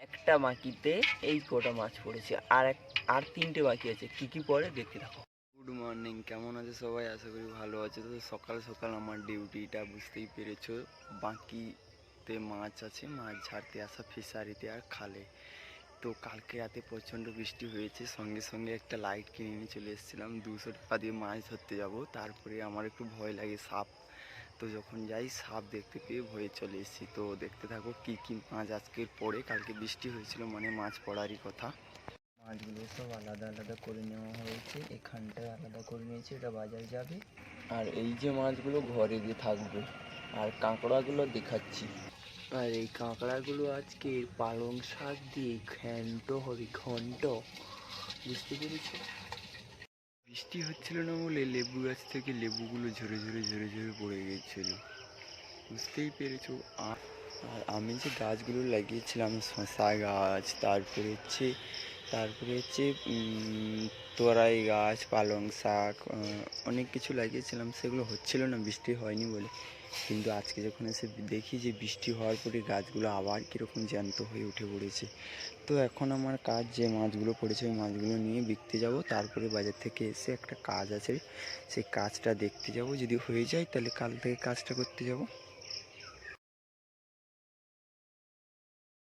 একটা বাকিতে এই কটা মাছ পড়েছে। আর এক, আর তিনটে বাকি আছে। কি কি পড়ে দেখতে থাকো। গুড মর্নিং কেমন আছে সবাই? আশা করি ভালো আছে। তো সকাল সকাল আমার ডিউটিটা বুঝতেই পেরেছ। বাকিতে মাছ আছে, মাছ ঝাড়তে আসা ফিশারিতে আর খালে। তো কালকে রাতে প্রচণ্ড বৃষ্টি হয়েছে। সঙ্গে সঙ্গে একটা লাইট কিনে নিয়ে চলে এসেছিলাম। দুশো টাকা দিয়ে মাছ ধরতে যাব। তারপরে আমার একটু ভয় লাগে সাপ। তো যখন যাই সাপ দেখতে পেয়ে ভয়ে চলে এসেছি। তো দেখতে থাকো কি কি মাছ আজকের পরে কালকে বৃষ্টি হয়েছিল মানে মাছ পড়ারই কথা। মাছগুলো সব আলাদা আলাদা করে নেওয়া হয়েছে। এখানটায় আলাদা করে নিয়েছে এটা বাজার যাবে। আর এই যে মাছগুলো ঘরে দিয়ে থাকবে আর কাঁকড়াগুলো দেখাচ্ছি। আর এই কাঁকড়াগুলো আজকে পালং শাক দিয়ে ঘ্যান্ট হবে ঘন্ট। বুঝতে পেরেছ? বৃষ্টি হচ্ছিল না বলে লেবু গাছ থেকে লেবুগুলো ঝরে ঝরে ঝরে ঝরে পড়ে গিয়েছিল বুঝতেই পেরেছ? আর আমি যে গাছগুলো লাগিয়েছিলাম শশা গাছ, তারপরে হচ্ছে তারপরে হচ্ছে তোরাই গাছ, পালং শাক অনেক কিছু লাগিয়েছিলাম। সেগুলো হচ্ছিল না, বৃষ্টি হয়নি বলে। কিন্তু আজকে যখন এসে দেখি যে বৃষ্টি হওয়ার পরে গাছগুলো আবার কীরকম জ্যান্ত হয়ে উঠে পড়েছে। তো এখন আমার কাজ যে মাছগুলো পড়েছে, ওই মাছগুলো নিয়ে বিকতে যাব। তারপরে বাজার থেকে এসে একটা কাজ আছে। সেই কাজটা দেখতে যাব। যদি হয়ে যায়, তাহলে কাল থেকে কাজটা করতে যাব।